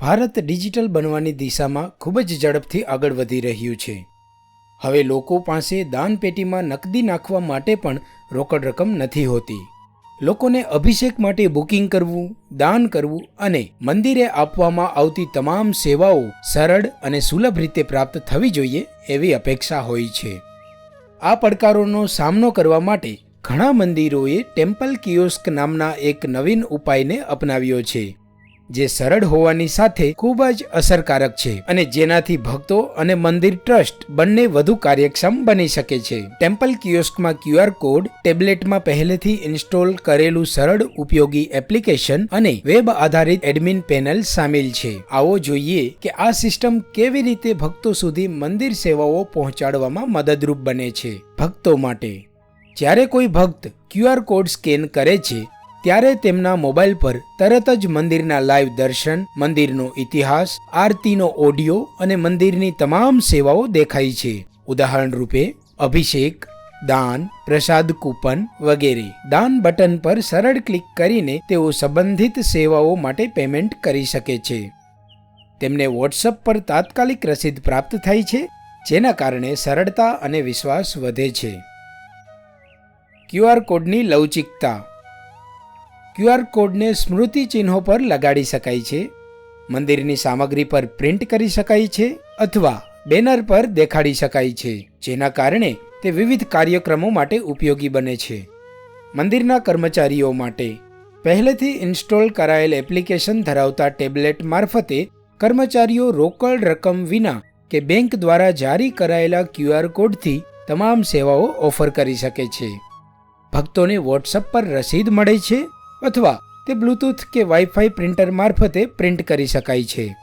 Bharat digital બનવાની દિશામાં ખૂબ જ ઝડપથી આગળ વધી રહ્યું છે. હવે લોકો પાસે દાનપેટીમાં નકદી નાખવા માટે પણ રોકડ રકમ નથી હોતી. લોકોને અભિષેક માટે બુકિંગ કરવું, દાન કરવું અને મંદિરે આપવામાં આવતી તમામ સેવાઓ સરળ અને સુલભ રીતે પ્રાપ્ત થવી જોઈએ એવી અપેક્ષા હોય છે. આ પડકારોનો સામનો કરવા માટે ઘણા મંદિરોએ ટેમ્પલ કિયોસ્ક નામના એક નવીન ઉપાયને અપનાવ્યો છે. જે સરળ હોવાની સાથે ખૂબ જ અસરકારક છે અને જેનાથી ભક્તો અને મંદિર ટ્રસ્ટ બંને વધુ કાર્યક્ષમ બની શકે છે. ટેમ્પલ કિયોસ્કમાં ક્યુઆર કોડ ટેબ્લેટમાં પહેલેથી ઇન્સ્ટોલ કરેલું સરળ ઉપયોગી એપ્લિકેશન અને વેબ આધારિત એડમિન પેનલ સામેલ છે. આવો જોઈએ કે આ સિસ્ટમ કેવી રીતે ભક્તો સુધી મંદિર સેવાઓ પહોંચાડવામાં મદદરૂપ બને છે. ભક્તો માટે જ્યારે કોઈ ભક્ત ક્યુઆર કોડ સ્કેન કરે છે ત્યારે તેમના મોબાઈલ પર તરત જ મંદિરના લાઈવ દર્શન, મંદિરનો ઇતિહાસ, આરતીનો ઓડિયો અને મંદિરની તમામ સેવાઓ દેખાય છે. ઉદાહરણ રૂપે, અભિષેક, દાન, પ્રસાદ કૂપન વગેરે. દાન બટન પર સરળ ક્લિક કરીને તેઓ સંબંધિત સેવાઓ માટે પેમેન્ટ કરી શકે છે. તેમને વોટ્સઅપ પર તાત્કાલિક રસીદ પ્રાપ્ત થાય છે, જેના કારણે સરળતા અને વિશ્વાસ વધે છે. ક્યુઆર કોડની લવચિકતા. ક્યુઆર કોડને સ્મૃતિ ચિહ્નો પર લગાડી શકાય છે. મંદિરની સામગ્રી પર પ્રિન્ટ કરી શકાય છે અથવા બેનર પર દેખાડી શકાય છે, જેના કારણે તે વિવિધ કાર્યક્રમો માટે ઉપયોગી બને છે. મંદિરના કર્મચારીઓ માટે પહેલેથી ઇન્સ્ટોલ કરાયેલ એપ્લિકેશન ધરાવતા ટેબ્લેટ મારફતે કર્મચારીઓ રોકડ રકમ વિના કે બેંક દ્વારા જારી કરાયેલા ક્યુઆર કોડથી તમામ સેવાઓ ઓફર કરી શકે છે. ભક્તોને વોટ્સઅપ પર રસીદ મળે છે અથવા તે બ્લૂટૂથ કે વાઈફાઈ પ્રિન્ટર મારફતે પ્રિન્ટ કરી શકાય છે.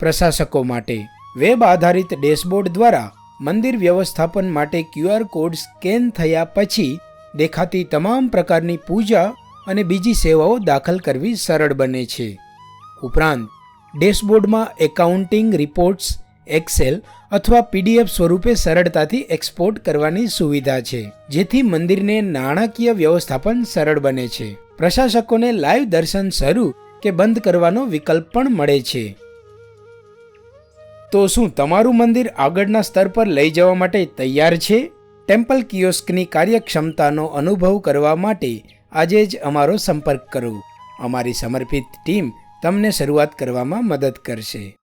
પ્રશાસકો માટે વેબ આધારિત ડેશબોર્ડ દ્વારા મંદિર વ્યવસ્થાપન માટે ક્યુઆર કોડ સ્કેન થયા પછી દેખાતી તમામ પ્રકારની પૂજા અને બીજી સેવાઓ દાખલ કરવી સરળ બને છે. ઉપરાંત ડેશબોર્ડમાં એકાઉન્ટિંગ રિપોર્ટ્સ એક્સેલ અથવા પીડીએફ સ્વરૂપે સરળતાથી એક્સપોર્ટ કરવાની સુવિધા છે, જેથી મંદિરને નાણાકીય વ્યવસ્થાપન સરળ બને છે. પ્રશાસકોને લાઈવ દર્શન શરૂ કે બંધ કરવાનો વિકલ્પ પણ મળે છે. તો શું તમારું મંદિર આગળના સ્તર પર લઈ જવા માટે તૈયાર છે? ટેમ્પલ કિયોસ્કની કાર્યક્ષમતાનો અનુભવ કરવા માટે આજે જ અમારો સંપર્ક કરો. અમારી સમર્પિત ટીમ તમને શરૂઆત કરવામાં મદદ કરશે.